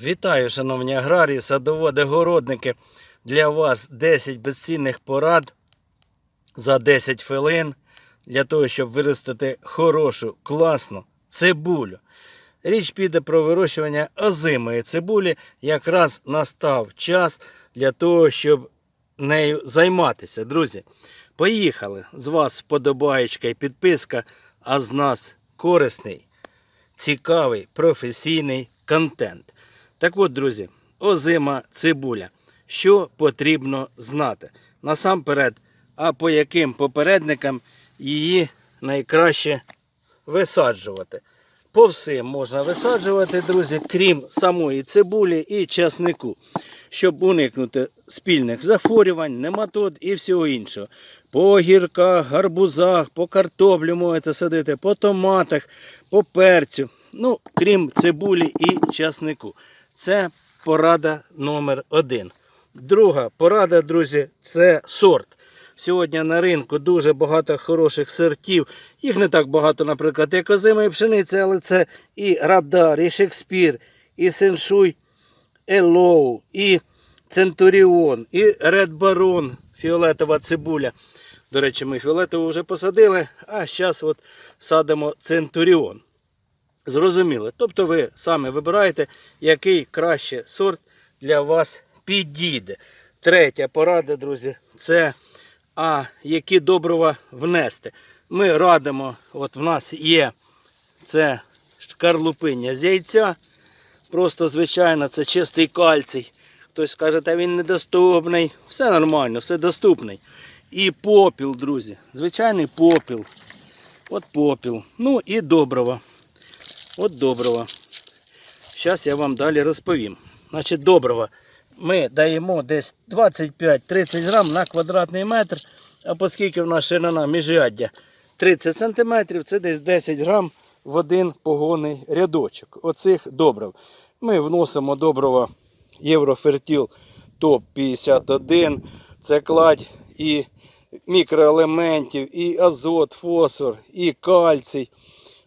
Вітаю, шановні аграрії, садоводи, городники. Для вас 10 безцінних порад за 10 хвилин для того, щоб виростити хорошу, класну цибулю. Річ піде про вирощування озимої цибулі. Якраз настав час для того, щоб нею займатися. Друзі, поїхали! З вас вподобаєчка і підписка, а з нас корисний, цікавий, професійний контент. Так от, друзі, озима цибуля. Що потрібно знати? Насамперед, а по яким попередникам її найкраще висаджувати. По всім можна висаджувати, друзі, крім самої цибулі і часнику, щоб уникнути спільних захворювань, нематод і всього іншого. По огірках, гарбузах, по картоплю можете садити, по томатах, по перцю. Ну, крім цибулі і часнику. Це порада номер один. Друга порада, друзі, це сорт. Сьогодні на ринку дуже багато хороших сортів. Їх не так багато, наприклад, як озимої пшениці, але це і Радар, і Шекспір, і Сеншуй Елоу, і Центуріон, і Ред Барон, фіолетова цибуля. До речі, ми фіолетову вже посадили, а зараз от садимо Центуріон. Зрозуміло. Тобто ви саме вибираєте, який краще сорт для вас підійде. Третя порада, друзі, це а які добрива внести. Ми радимо, от в нас є це шкарлупиння з яйця. Просто, звичайно, це чистий кальцій. Хтось скаже, та він недоступний. Все нормально, все доступний. І попіл, друзі. Звичайний попіл. От попіл. Ну і добрива. От добрива. Зараз я вам далі розповім. Значить, добрива ми даємо десь 25-30 грам на квадратний метр, а оскільки в нас ширина міжряддя 30 см, це десь 10 грам в один погонний рядочок. Оцих добрив. Ми вносимо добрива Єврофертіл ТОП-51, це кладь і мікроелементів, і азот, фосфор, і кальцій.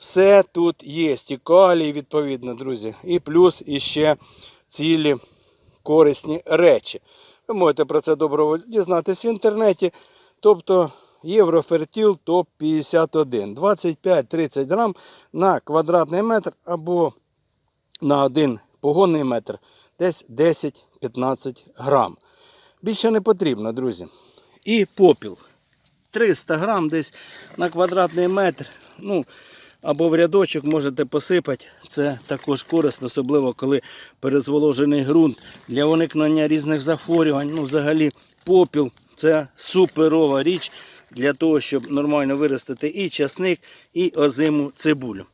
Все тут є. І калій, відповідно, друзі. І плюс іще цілі корисні речі. Ви можете про це добре дізнатися в інтернеті. Тобто Єврофертіл топ 51 25-30 грам на квадратний метр або на один погонний метр десь 10-15 грам. Більше не потрібно, друзі. І попіл. 300 грам десь на квадратний метр. Ну, або в рядочок можете посипати. Це також корисно, особливо коли перезволожений ґрунт для уникнення різних захворювань. Ну, взагалі, попіл це суперова річ для того, щоб нормально виростити і часник, і озиму цибулю.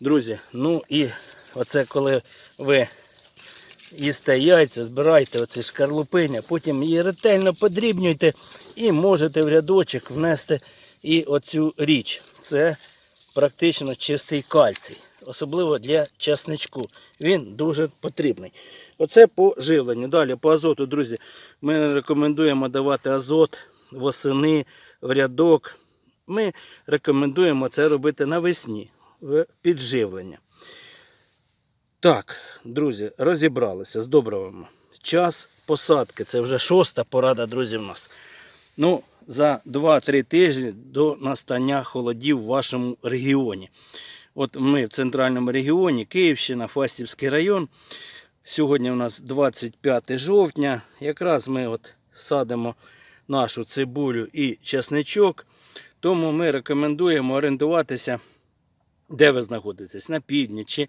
Друзі, ну і оце коли ви їсте яйця, збирайте оці шкарлупиня, потім її ретельно подрібнюйте і можете в рядочок внести і оцю річ. Це практично чистий кальцій, особливо для часничку. Він дуже потрібний. Оце по живленню. Далі по азоту, друзі, ми рекомендуємо давати азот восени в рядок. Ми рекомендуємо це робити навесні в підживлення. Так, друзі, розібралися з добривами. Час посадки. Це вже шоста порада, друзі, в нас. Ну, за 2-3 тижні до настання холодів в вашому регіоні. От ми в центральному регіоні, Київщина, Фастівський район. Сьогодні у нас 25 жовтня. Якраз ми от садимо нашу цибулю і часничок. Тому ми рекомендуємо орієнтуватися, де ви знаходитесь, на півдні чи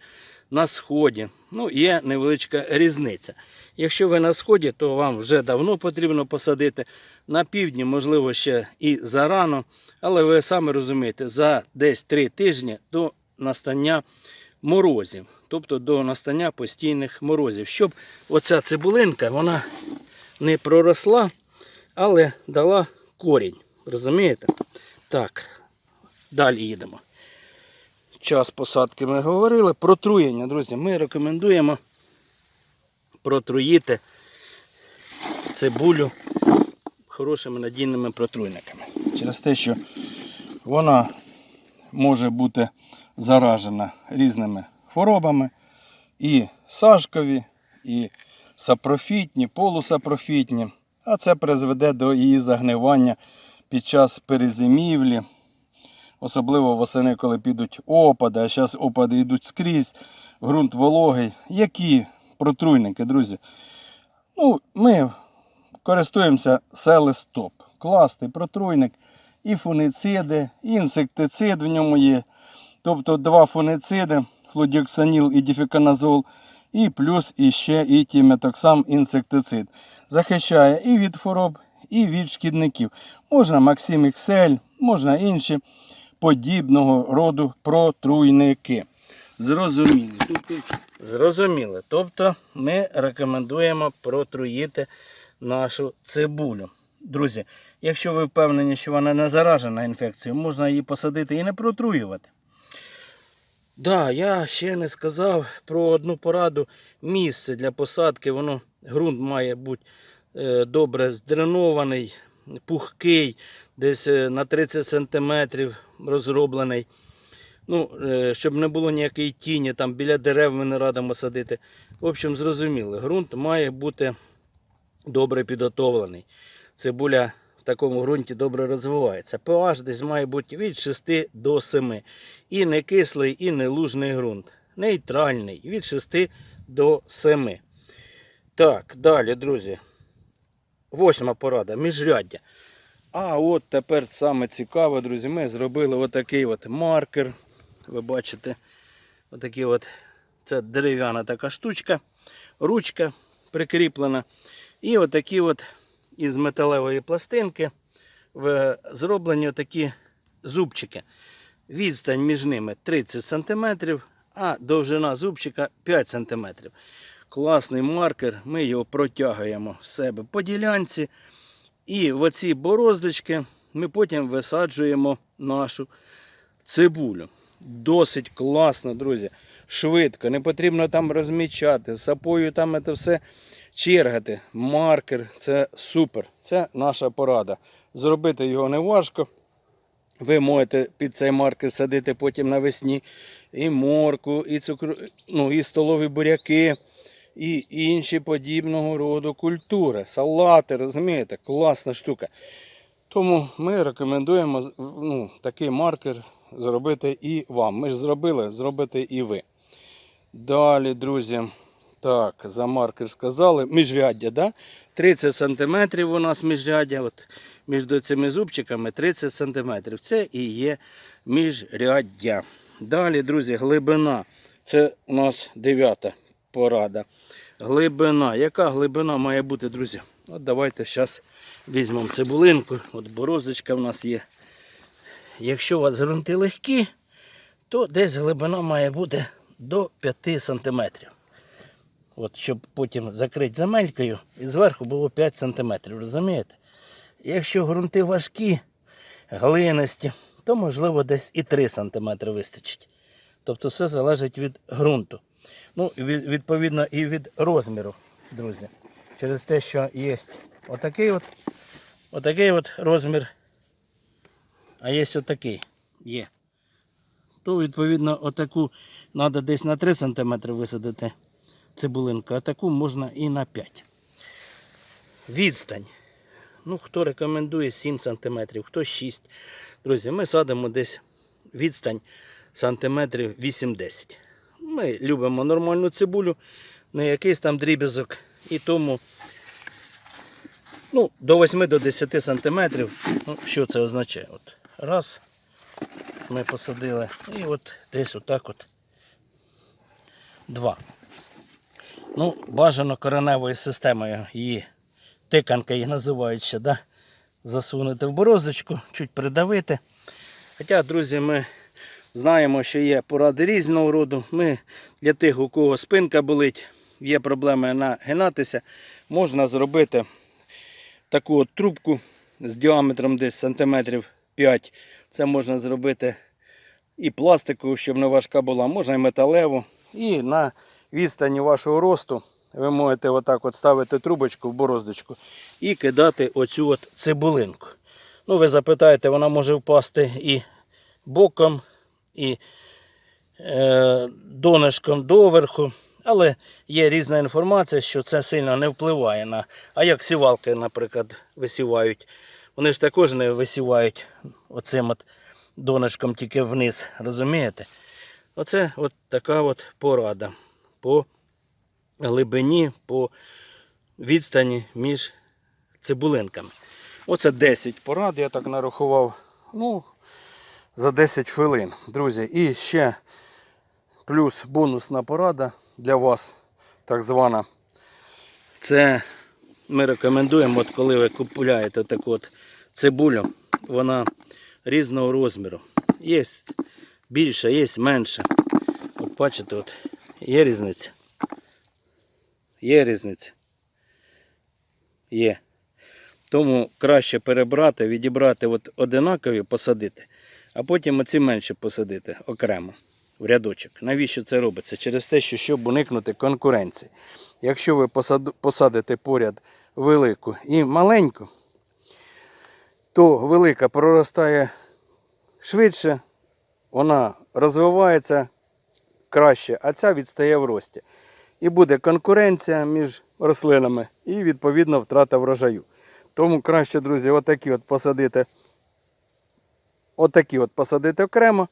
на сході. Ну, є невеличка різниця. Якщо ви на сході, то вам вже давно потрібно посадити. На півдні, можливо, ще і зарано, але ви самі розумієте, за десь 3 тижні до настання морозів, тобто до настання постійних морозів, щоб оця цибулинка вона не проросла, але дала корінь. Розумієте? Так, далі їдемо. Час посадки ми говорили. Протруєння, друзі, ми рекомендуємо протруїти цибулю хорошими надійними протруйниками. Через те, що вона може бути заражена різними хворобами, і сашкові, і сапрофітні, полусапрофітні, а це призведе до її загнивання під час перезимівлі. Особливо восени, коли підуть опади, а зараз опади йдуть скрізь, ґрунт вологий. Які протруйники, друзі? Ну, ми користуємося селестоп. Класний протруйник, і фунициди, і інсектицид в ньому є. Тобто два фунициди, флудіоксаніл і діфіканазол, і плюс іще і тіметоксам інсектицид. Захищає і від хвороб, і від шкідників. Можна Максим XL, можна інші подібного роду протруйники. Зрозуміли. Зрозуміли. Тобто ми рекомендуємо протруїти нашу цибулю. Друзі, якщо ви впевнені, що вона не заражена інфекцією, можна її посадити і не протруювати. Да, я ще не сказав про одну пораду. Місце для посадки, воно ґрунт має бути е, добре здренований, пухкий, десь е, на 30 см розроблений. Ну, е, щоб не було ніякої тіні, там біля дерев ми не радимо садити. В общем, зрозуміло, ґрунт має бути добре підготовлений. Цибуля в такому ґрунті добре розвивається. pH десь має бути від 6 до 7. І не кислий, і не лужний ґрунт. Нейтральний від 6 до 7. Так, далі, друзі. Восьма порада. Міжряддя. А от тепер саме цікаве, друзі, ми зробили отакий от маркер. Ви бачите, отакий от, це дерев'яна така штучка, ручка прикріплена. І отакі от із металевої пластинки зроблені отакі зубчики. Відстань між ними 30 см, а довжина зубчика 5 см. Класний маркер, ми його протягуємо в себе по ділянці. І в оці бороздочки ми потім висаджуємо нашу цибулю. Досить класно, друзі. Швидко, не потрібно там розмічати, сапою там це все чергати. Маркер це супер. Це наша порада. Зробити його не важко. Ви можете під цей маркер садити потім навесні і морку, і цукру, ну, і столові буряки, і інші подібного роду культури, салати, розумієте, класна штука. Тому ми рекомендуємо ну, такий маркер зробити і вам. Ми ж зробили, зробите і ви. Далі, друзі, так, за маркер сказали. Міжряддя, да? 30 см у нас міжряддя. От, між цими зубчиками 30 см. Це і є міжряддя. Далі, друзі, глибина. Це у нас дев'ята порада. Глибина. Яка глибина має бути, друзі? От давайте зараз візьмемо цибулинку. От бороздочка в нас є. Якщо у вас ґрунти легкі, то десь глибина має бути до 5 см. От, щоб потім закрити земелькою і зверху було 5 см. Розумієте? Якщо ґрунти важкі, глинисті, то можливо десь і 3 см вистачить. Тобто все залежить від ґрунту. Ну, відповідно і від розміру, друзі. Через те, що є отакий от, отакий от розмір, а є отакий. Є. То, відповідно, отаку треба десь на 3 см висадити цибулинку, а таку можна і на 5. Відстань. Ну, хто рекомендує 7 см, хто 6. Друзі, ми садимо десь відстань сантиметрів 8-10. Ми любимо нормальну цибулю, не якийсь там дріб'язок. І тому ну, до 8 до 10 сантиметрів. Ну, що це означає? От, раз, ми посадили, і от десь отак от два. Ну, бажано кореневою системою її, тиканка її називають ще, да? засунути в бороздочку, чуть придавити. Хоча, друзі, ми знаємо, що є поради різного роду. Ми для тих, у кого спинка болить, є проблеми нагинатися, можна зробити таку от трубку з діаметром десь сантиметрів 5. Це можна зробити і пластикову, щоб не важка була, можна і металеву. І на відстані вашого росту ви можете отак от ставити трубочку в бороздочку і кидати оцю от цибулинку. Ну, ви запитаєте, вона може впасти і боком, і е, донышком доверху. Але є різна інформація, що це сильно не впливає на. А як сівалки, наприклад, висівають. Вони ж також не висівають оцим от донышком тільки вниз, розумієте? Оце от така от порада по глибині, по відстані між цибулинками. Оце 10 порад, я так нарахував. Ну, за 10 хвилин, друзі. І ще плюс бонусна порада для вас, так звана. Це ми рекомендуємо, от коли ви купуєте таку от цибулю, вона різного розміру. Є більше, є менше. От бачите, от є різниця. Є різниця. Є. Тому краще перебрати, відібрати от одинакові, посадити, а потім оці менше посадити окремо в рядочок. Навіщо це робиться? Через те, що щоб уникнути конкуренції. Якщо ви посадите поряд велику і маленьку, то велика проростає швидше, вона розвивається краще, а ця відстає в рості. І буде конкуренція між рослинами і, відповідно, втрата врожаю. Тому краще, друзі, отакі от посадити. Отакі от посадити окремо,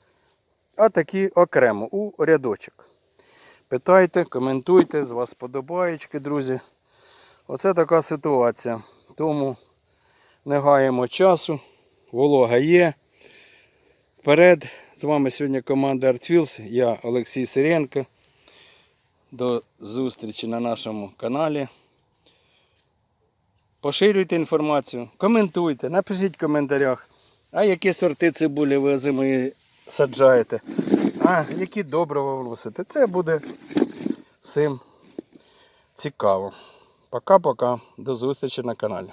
а такі окремо у рядочок. Питайте, коментуйте, з вас подобаєчки, друзі. Оце така ситуація. Тому не гаємо часу, волога є. Вперед. З вами сьогодні команда ArtFields, я Олексій Сиренко. До зустрічі на нашому каналі. Поширюйте інформацію, коментуйте, напишіть в коментарях, а які сорти цибулі ви зимою саджаєте, а які добрива вносите. Це буде всім цікаво. Пока-пока. До зустрічі на каналі.